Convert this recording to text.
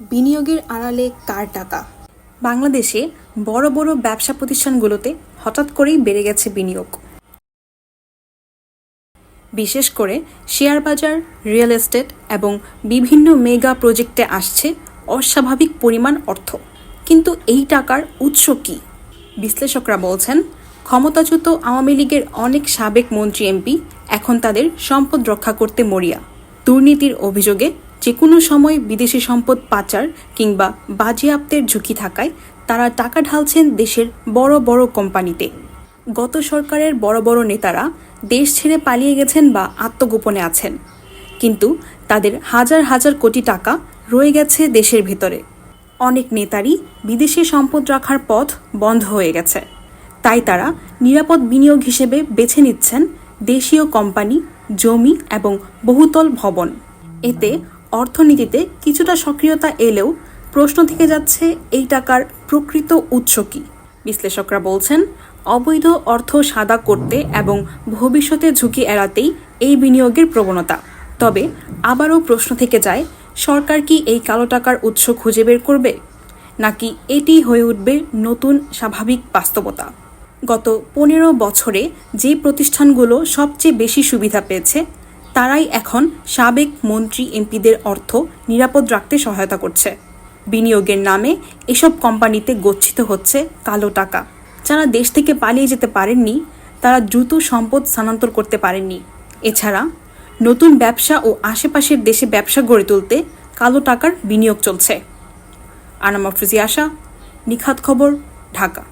বিনিয়োগের আড়ালে কার টাকা? বাংলাদেশে বড় বড় ব্যবসা প্রতিষ্ঠানগুলোতে হঠাৎ করেই বেড়ে গেছে বিনিয়োগ। বিশেষ করে শেয়ার বাজার, রিয়েল এস্টেট এবং বিভিন্ন মেগা প্রজেক্টে আসছে অস্বাভাবিক পরিমাণ অর্থ। কিন্তু এই টাকার উৎস কী? বিশ্লেষকরা বলছেন, ক্ষমতাচ্যুত আওয়ামী লীগের অনেক সাবেক মন্ত্রী এমপি এখন তাদের সম্পদ রক্ষা করতে মরিয়া। দুর্নীতির অভিযোগে যে কোনো সময় বিদেশি সম্পদ পাচার কিংবা বাজেয়াপ্তের ঝুঁকি থাকায় তারা টাকা ঢালছেন দেশের বড় বড় কোম্পানিতে। গত সরকারের বড় বড় নেতারা দেশ ছেড়ে পালিয়ে গেছেন বা আত্মগোপনে আছেন। কিন্তু তাদের হাজার হাজার কোটি টাকা রয়ে গেছে দেশের ভেতরে। অনেক নেতারই বিদেশি সম্পদ রাখার পথ বন্ধ হয়ে গেছে। তাই তারা নিরাপদ বিনিয়োগ হিসেবে বেছে নিচ্ছেন দেশীয় কোম্পানি, জমি এবং বহুতল ভবন। এতে অর্থনীতিতে কিছুটা সক্রিয়তা এলেও প্রশ্ন থেকে যাচ্ছে, এই টাকার প্রকৃত উৎস কী? বিশ্লেষকরা বলছেন, অবৈধ অর্থ সাদা করতে এবং ভবিষ্যতে ঝুঁকি এড়াতেই এই বিনিয়োগের প্রবণতা। তবে আবারও প্রশ্ন থেকে যায়, সরকার কি এই কালো টাকার উৎস খুঁজে বের করবে? নাকি এটি হয়ে উঠবে নতুন স্বাভাবিক বাস্তবতা? গত পনেরো বছরে যে প্রতিষ্ঠানগুলো সবচেয়ে বেশি সুবিধা পেয়েছে তারাই এখন সাবেক মন্ত্রী এমপিদের অর্থ নিরাপদ রাখতে সহায়তা করছে। বিনিয়োগের নামে এসব কোম্পানিতে গচ্ছিত হচ্ছে কালো টাকা। যারা দেশ থেকে পালিয়ে যেতে পারেননি, তারা দ্রুত সম্পদ স্থানান্তর করতে পারেননি। এছাড়া নতুন ব্যবসা ও আশেপাশের দেশে ব্যবসা গড়ে তুলতে কালো টাকার বিনিয়োগ চলছে। আনামা ফ্রিজি আশা, নিখাত খবর, ঢাকা।